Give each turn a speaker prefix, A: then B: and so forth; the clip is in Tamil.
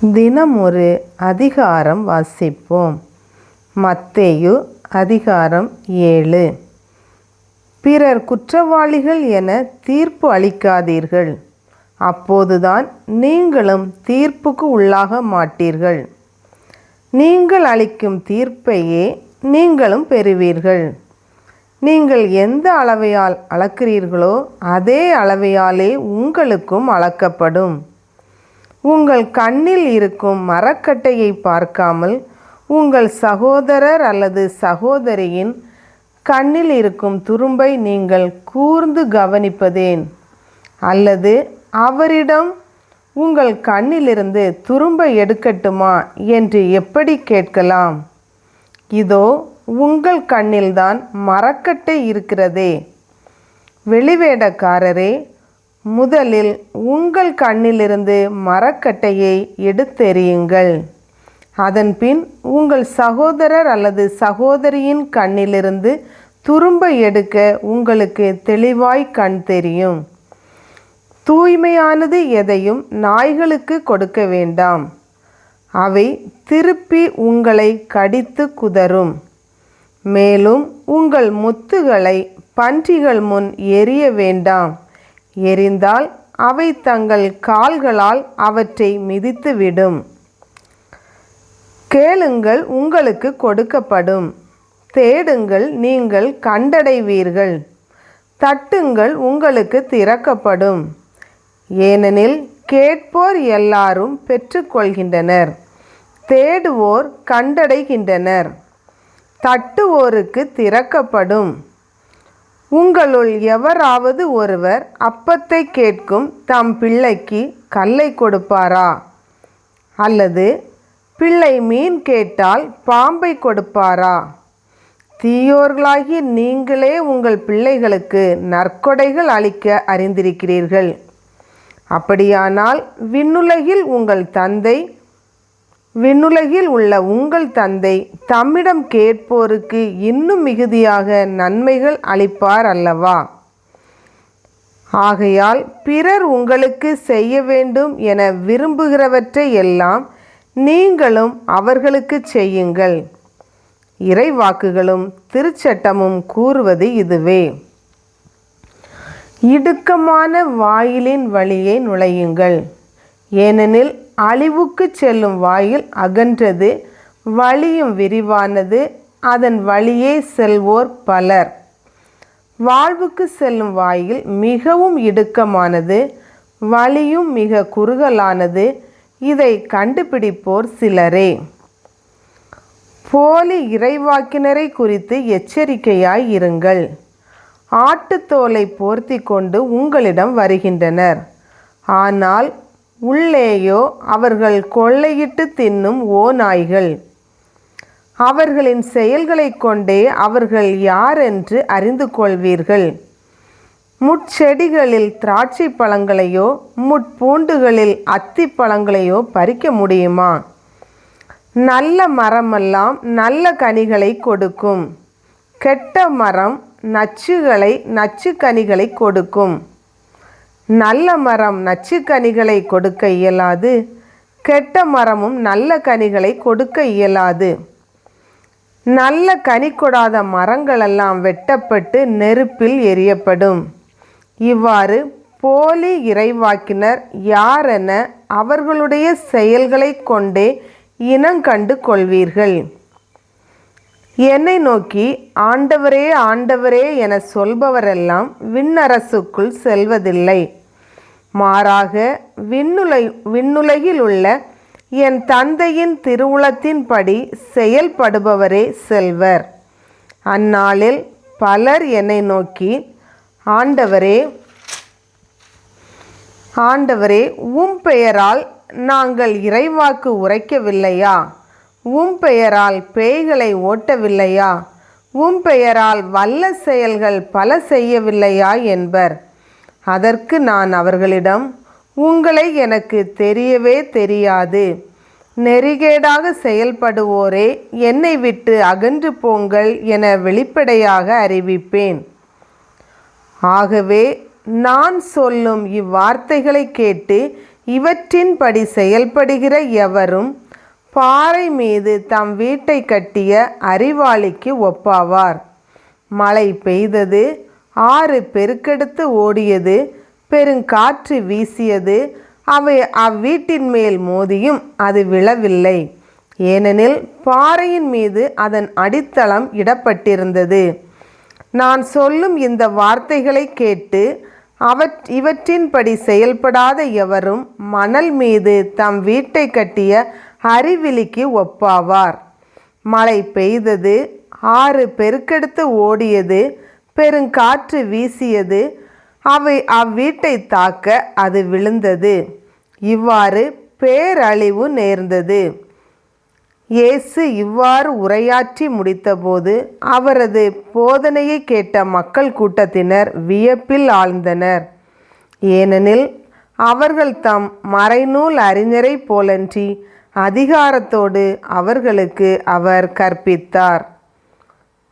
A: தினம் ஒரு அதிகாரம் வாசிப்போம். மத்தேயு அதிகாரம் ஏழு. பிறர் குற்றவாளிகள் என தீர்ப்பு அளிக்காதீர்கள். அப்போதுதான் நீங்களும் தீர்ப்புக்கு உள்ளாக மாட்டீர்கள். நீங்கள் அளிக்கும் தீர்ப்பையே நீங்களும் பெறுவீர்கள். நீங்கள் எந்த அளவையால் அளக்கிறீர்களோ அதே அளவையாலே உங்களுக்கும் அளக்கப்படும். உங்கள் கண்ணில் இருக்கும் மரக்கட்டையை பார்க்காமல் உங்கள் சகோதரர் அல்லது சகோதரியின் கண்ணில் இருக்கும் துரும்பை நீங்கள் கூர்ந்து கவனிப்பதேன். அல்லது அவரிடம் உங்கள் கண்ணிலிருந்து துரும்பை எடுக்கட்டுமா என்று எப்படி கேட்கலாம்? இதோ உங்கள் கண்ணில்தான் மரக்கட்டை இருக்கிறதே. வெளிவேடக்காரரே முதலில் உங்கள் கண்ணிலிருந்து மரக்கட்டையை எடுத்தெறியுங்கள். அதன்பின் உங்கள் சகோதரர் அல்லது சகோதரியின் கண்ணிலிருந்து துரும்பை எடுக்க உங்களுக்கு தெளிவாய் கண் தெரியும். தூய்மையானது எதையும் நாய்களுக்கு கொடுக்க வேண்டாம். அவை திருப்பி உங்களை கடித்து குதறும் மேலும் உங்கள் முத்துகளை பன்றிகள் முன் எரிய வேண்டாம். எரிந்தால் அவை தங்கள் கால்களால் அவற்றை மிதித்துவிடும். கேளுங்கள் உங்களுக்கு கொடுக்கப்படும். தேடுங்கள் நீங்கள் கண்டடைவீர்கள். தட்டுங்கள் உங்களுக்கு திறக்கப்படும். ஏனெனில் கேட்போர் எல்லாரும் பெற்றுக்கொள்கின்றனர். தேடுவோர் கண்டடைகின்றனர். தட்டுவோருக்கு திறக்கப்படும். உங்களுள் எவராவது ஒருவர் அப்பத்தை கேட்கும் தம் பிள்ளைக்கு கல்லை கொடுப்பாரா? அல்லது பிள்ளை மீன் கேட்டால் பாம்பை கொடுப்பாரா? தீயோர்களாகி நீங்களே உங்கள் பிள்ளைகளுக்கு நற்கொடைகள் அளிக்க அறிந்திருக்கிறீர்கள். அப்படியானால் விண்ணுலகில் உங்கள் தந்தை விண்ணுலகில் உள்ள உங்கள் தந்தை தம்மிடம் கேட்போருக்கு இன்னும் மிகுதியாக நன்மைகள் அளிப்பார் அல்லவா? ஆகையால் பிறர் உங்களுக்கு செய்ய வேண்டும் என விரும்புகிறவற்றை எல்லாம் நீங்களும் அவர்களுக்கு செய்யுங்கள். இறைவாக்குகளும் திருச்சட்டமும் கூறுவது இதுவே. இடுக்கமான வாயிலின் வழியே நுழையுங்கள். ஏனெனில் அழிவுக்கு செல்லும் வாயில் அகன்றது வழியும் விரிவானது அதன் வழியே செல்வோர் பலர். வாழ்வுக்கு செல்லும் வாயில் மிகவும் இடுக்கமானது வழியும் மிக குறுகலானது இதை கண்டுபிடிப்போர் சிலரே. போலி இறைவாக்கினரை குறித்து எச்சரிக்கையாய் இருங்கள். ஆட்டுத்தோலை போர்த்தி கொண்டு உங்களிடம் வருகின்றனர். ஆனால் உள்ளேயோ அவர்கள் கொள்ளையிட்டு தின்னும் ஓநாய்கள் அவர்களின் செயல்களைக் கொண்டே அவர்கள் யார் என்று அறிந்து கொள்வீர்கள்? முட்செடிகளில் திராட்சை பழங்களையோ முட்பூண்டுகளில் அத்தி பழங்களையோ பறிக்க முடியுமா? நல்ல மரமெல்லாம் நல்ல கனிகளை கொடுக்கும். கெட்ட மரம் நச்சுகளை நச்சு கனிகளை கொடுக்கும். நல்ல மரம் நச்சு கனிகளை கொடுக்க இயலாது. கெட்ட மரமும் நல்ல கனிகளை கொடுக்க இயலாது. நல்ல கனி கொடாத மரங்களெல்லாம் வெட்டப்பட்டு நெருப்பில் எரியப்படும். இவ்வாறு போலி இறைவாக்கினர் யாரென அவர்களுடைய செயல்களை கொண்டே இனங்கண்டு கொள்வீர்கள். என்னை நோக்கி ஆண்டவரே ஆண்டவரே என சொல்பவரெல்லாம் விண்ணரசுக்குள் செல்வதில்லை. மாறாக விண்ணுலை விண்ணுலகில் உள்ள என் தந்தையின் திருவுளத்தின்படி செயல்படுபவரே செல்வர். அந்நாளில் பலர் என்னை நோக்கி ஆண்டவரே ஆண்டவரே உம் பெயரால் நாங்கள் இறைவாக்கு உரைக்கவில்லையா? உம் பெயரால் பேய்களை ஓட்டவில்லையா? உம் பெயரால் வல்ல செயல்கள் பல செய்யவில்லையா? என்பர். அதற்கு நான் அவர்களிடம் உங்களை எனக்கு தெரியவே தெரியாது. நெறிகேடாக செயல்படுவோரே என்னை விட்டு அகன்று போங்கள் என வெளிப்படையாக அறிவிப்பேன். ஆகவே நான் சொல்லும் இவ்வார்த்தைகளை கேட்டு இவற்றின்படி செயல்படுகிற எவரும் பாறை மீது தம் வீட்டை கட்டிய அறிவாளிக்கு ஒப்பாவார். மழை பெய்தது ஆறு பெருக்கெடுத்து ஓடியது பெருங்காற்று வீசியது அவை அவ்வீட்டின் மேல் மோதியும் அது விழவில்லை. ஏனெனில் பாறையின் மீது அதன் அடித்தளம் இடப்பட்டிருந்தது. நான் சொல்லும் இந்த வார்த்தைகளை கேட்டு அவற் இவற்றின்படி செயல்படாத எவரும் மணல் மீது தம் வீட்டை கட்டிய அறிவிலிக்கு ஒப்பாவார். மழை பெய்தது ஆறு பெருக்கெடுத்து ஓடியது பெருங்காற்று வீசியது. அவை அவ்வீட்டை தாக்க அது விழுந்தது. இவ்வாறு பேரழிவு நேர்ந்தது. இயேசு இவ்வாறு உரையாற்றி முடித்தபோது அவரது போதனையை கேட்ட மக்கள் கூட்டத்தினர் வியப்பில் ஆழ்ந்தனர். ஏனெனில் அவர்கள் தம் மறைநூல் அறிஞரைப் போலன்றி அதிகாரத்தோடு அவர்களுக்கு அவர் கற்பித்தார்.